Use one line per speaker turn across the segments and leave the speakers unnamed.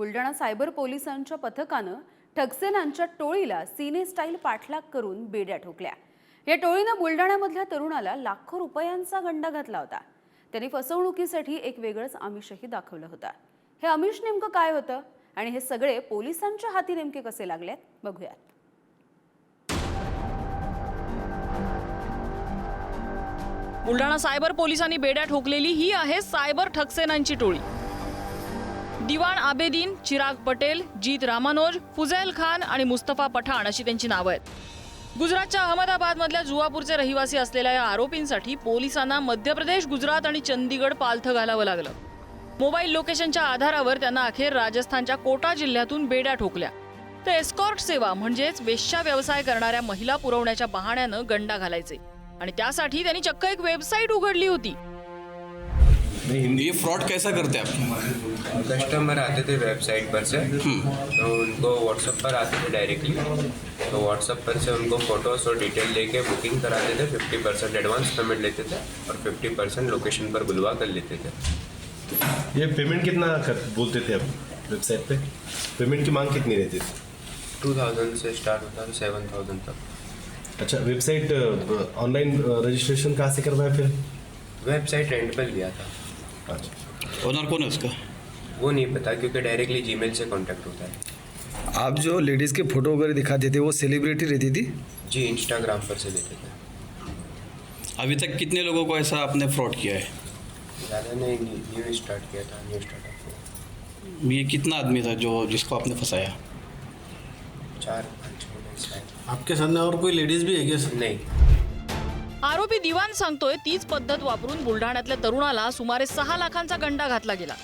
Buldhana cyber पोलिसांच्या पथकानं ठकसेनांच्या टोळीला सिने स्टाईल पाठलाग करून बेड्या ठोकल्या. या टोळीनं बुलढाण्यामधल्या तरुणाला लाखो रुपयांचा गंडा घातला होता. त्यांनी फसवणुकीसाठी एक वेगळंच आमिषही दाखवलं होतं. हे आमिष नेमकं काय होतं? आणि हे सगळे पोलिसांच्या हाती नेमके कसे लागलेत? बघूयात.
बुलढाणा सायबर पोलिसांनी बेड्या ठोकलेली ही आहे सायबर ठकसेनांची टोळी. दिवाण आबेदीन चिराग पटेल जीत रामानोज फुझैल खान आणि मुस्तफा पठाण अशी त्यांची नावं आहेत. गुजरातच्या अहमदाबादमधल्या जुवापूरचे रहिवासी असलेल्या या आरोपींसाठी पोलिसांना मध्य प्रदेश गुजरात आणि चंदीगड पालथं घालावं लागलं. मोबाईल लोकेशनच्या आधारावर त्यांना अखेर राजस्थानच्या कोटा जिल्ह्यातून बेड्या ठोकल्या. तर एस्कॉर्ट सेवा म्हणजेच वेश्या व्यवसाय करणाऱ्या महिला पुरवण्याच्या बहाण्यानं गंडा घालायचे. आणि त्यासाठी त्यांनी चक्क एक वेबसाईट उघडली होती.
ये फ्रॉड कैसा करते हैं आप?
कस्टमर आते थे वेबसाइट पर से तो उनको व्हाट्सएप पर आते थे डायरेक्टली तो व्हाट्सएप पर से उनको फ़ोटोज़ और डिटेल लेके बुकिंग कराते थे फिफ्टी परसेंट एडवांस पेमेंट लेते थे और फिफ्टी परसेंट लोकेशन पर बुलवा कर लेते थे।
ये पेमेंट कितना कर बोलते थे आप वेबसाइट पे? पेमेंट की मांग कितनी रहती थी?
टू थाउज़ेंड से स्टार्ट होता था सेवन थाउज़ेंड तक।
अच्छा वेबसाइट ऑनलाइन रजिस्ट्रेशन कहाँ से करवाया फिर?
वेबसाइट रेंट पर लिया था।
अच्छा
ओनर कौन है उसका?
वो नहीं पता क्योंकि डायरेक्टली जीमेल से कांटेक्ट होता है।
आप जो लेडीज़ के फ़ोटो वगैरह दिखाते थे वो सेलिब्रिटी रहती थी?
जी इंस्टाग्राम पर से लेते थे।
अभी तक कितने लोगों को ऐसा आपने फ्रॉड किया है?
ज़्यादा ने न्यू स्टार्ट किया था न्यू स्टार्टअप
ये कितना आदमी था जो जिसको आपने फंसाया?
चार
आपके सामने और कोई लेडीज़ भी है क्या
नहीं।
आरोपी दिवाण सांगतोय तीच पद्धत वापरून बुलढाण्यातल्या तरुणाला सुमारे सहा लाखांचा गंडा घातला गेला.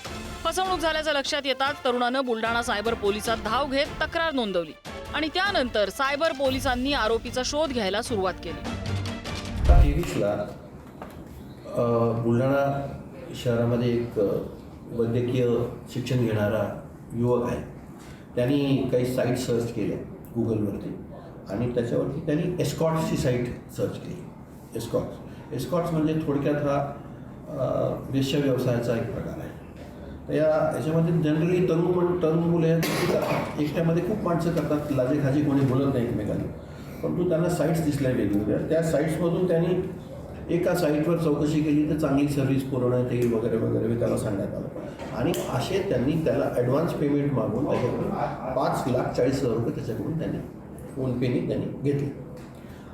फसवणूक झाल्याचं लक्षात येताच तरुणानं बुलढाणा सायबर पोलिसात धाव घेत तक्रार नोंदवली आणि त्यानंतर सायबर पोलिसांनी आरोपीचा शोध घ्यायला सुरुवात केली.
तेवीसला बुलढाणा शहरामध्ये एक वैद्यकीय शिक्षण घेणारा युवक आहे. त्यांनी काही साईट सर्च केल्या गुगलवरती आणि त्याच्यावरती त्यांनी एस्कॉटची साईट सर्च केली. एस्कॉट्स एस्कॉट्स म्हणजे थोडक्यात हा अ, वेश्या व्यवसायाचा एक प्रकार आहे. तर या याच्यामध्ये जनरली तरुण पण तरुण मुले आहेत एकट्यामध्ये खूप माणसं करतात लाजे खाजी कोणी बोलत नाही एकमेकांना. परंतु त्यांना साईट्स दिसल्या वेगवेगळ्या. त्या साईट्समधून त्यांनी एका साईटवर चौकशी केली तर चांगली सर्व्हिस पुरवण्यात येईल वगैरे वगैरे हे त्याला सांगण्यात आलं. आणि असे त्यांनी त्याला ॲडव्हान्स पेमेंट मागून त्याच्याकडून पाच लाख चाळीस हजार रुपये त्याच्याकडून त्यांनी फोनपेने त्यांनी घेतले.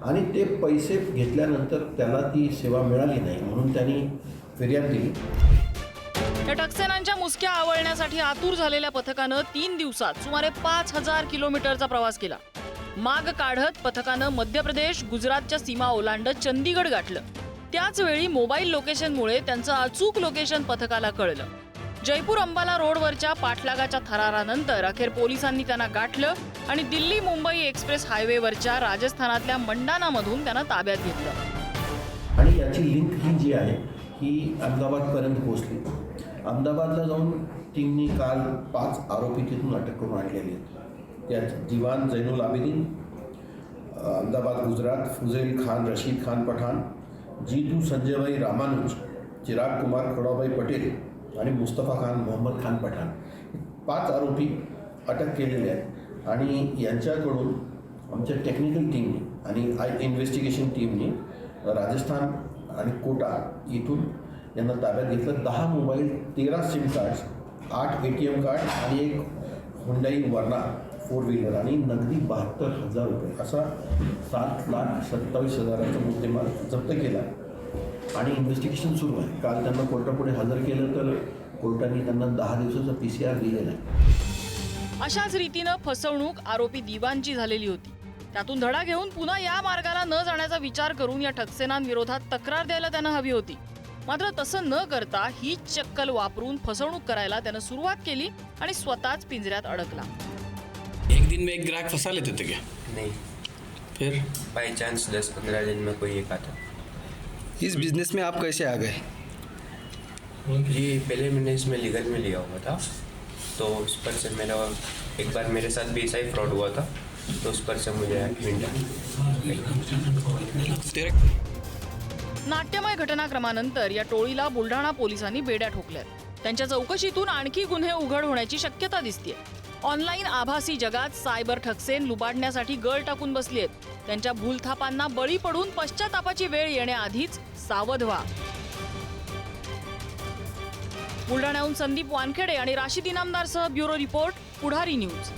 आणि ते पैसे घेतल्यानंतर त्याला ती सेवा मिळाली नाही म्हणून त्यांनी फिर्याद दिली.
या टक्सेनांच्या मुसक्या आवळण्यासाठी आतुर झालेल्या पथकानं तीन दिवसात सुमारे पाच हजार किलोमीटरचा प्रवास केला. माग काढत पथकानं मध्य प्रदेश गुजरातच्या सीमा ओलांडत चंदीगड गाठलं. त्याच वेळी मोबाईल लोकेशनमुळे त्यांचं अचूक लोकेशन पथकाला कळलं. जयपूर अंबाला रोडवरच्या पाठलागाच्या थरारानंतर अखेर पोलिसांनी त्यांना गाठलं आणि दिल्ली मुंबई एक्सप्रेस हायवेवरच्या राजस्थानातल्या मंडानामधून त्यांना ताब्यात घेतलं.
आणि याची लिंक ही जी आहे ही अहमदाबादपर्यंत पोहोचली. अहमदाबादला जाऊन टीमनी काल पाच आरोपी तिथून अटक करून आणलेले आहेत. त्यात दिवान जैनुल आबिदीन अहमदाबाद गुजरात फुझैल खान रशीद खान पठाण जीतू संजयभाई रामानुज चिराग कुमार खडाबाई पटेल आणि मुस्तफा खान मोहम्मद खान पठाण. पाच आरोपी अटक केलेले आहेत. आणि यांच्याकडून आमच्या टेक्निकल टीमने आणि आय इन्व्हेस्टिगेशन टीमने राजस्थान आणि कोटा इथून यांना ताब्यात घेतलं. दहा मोबाईल तेरा सिम कार्ड्स आठ ए टी एम कार्ड आणि एक हुंडाई वर्णा फोर व्हीलर आणि नगदी बहात्तर हजार रुपये असा सात लाख सत्तावीस हजाराचा मुद्देमाल जप्त केला. आणि इन्व्हेस्टिगेशन सुरू आहे. काल त्यांना कोर्टापुढे हजर केलं तर कोर्टाने त्यांना दहा दिवसाचा पी सी आर दिलेला आहे.
अशाच रीतीनं फसवणूक आरोपी दिवाणची झालेली होती. त्यातून धडा घेऊन पुन्हा या मार्गाला न जाण्याचा विचार करून या ठकसेनांविरोधात तक्रार द्यायला त्यानं हवी होती. मात्र तसं न करता ही चक्कल वापरून फसवणूक करायला त्यानं सुरुवात केली आणि स्वतःच पिंजऱ्यात अडकला.
एक दिन में एक ग्राहक फंसा लेते थे क्या?
नहीं।
फिर?
बाई चांस दस पंद्रह दिन में कोई एक आता।
इस बिजनेस में आप कैसे आ गए?
जी पहले मैंने इसमें लीगल में लिया हुआ था। तो उस पर से मेरा एक बार मेरे साथ भी ऐसा ही फ्रॉड हुआ था तो उस पर से मुझे
नाट्यमय घटनाक्रमानंतर या टोळीला बुलढाणा पोलिसांनी बेड्या ठोकल्यात. त्यांच्या चौकशीतून आणखी गुन्हे उघड होण्याची शक्यता दिसते ऑनलाईन आभासी जगात सायबर ठकसेन लुबाडण्यासाठी गळ टाकून बसली आहेत त्यांच्या भूलथापांना बळी पडून पश्चातापाची वेळ येण्याआधीच सावध व्हा. बुलढाण्याहून संदीप वानखेडे आणि राशी इनामदारसह ब्युरो रिपोर्ट पुढारी न्यूज.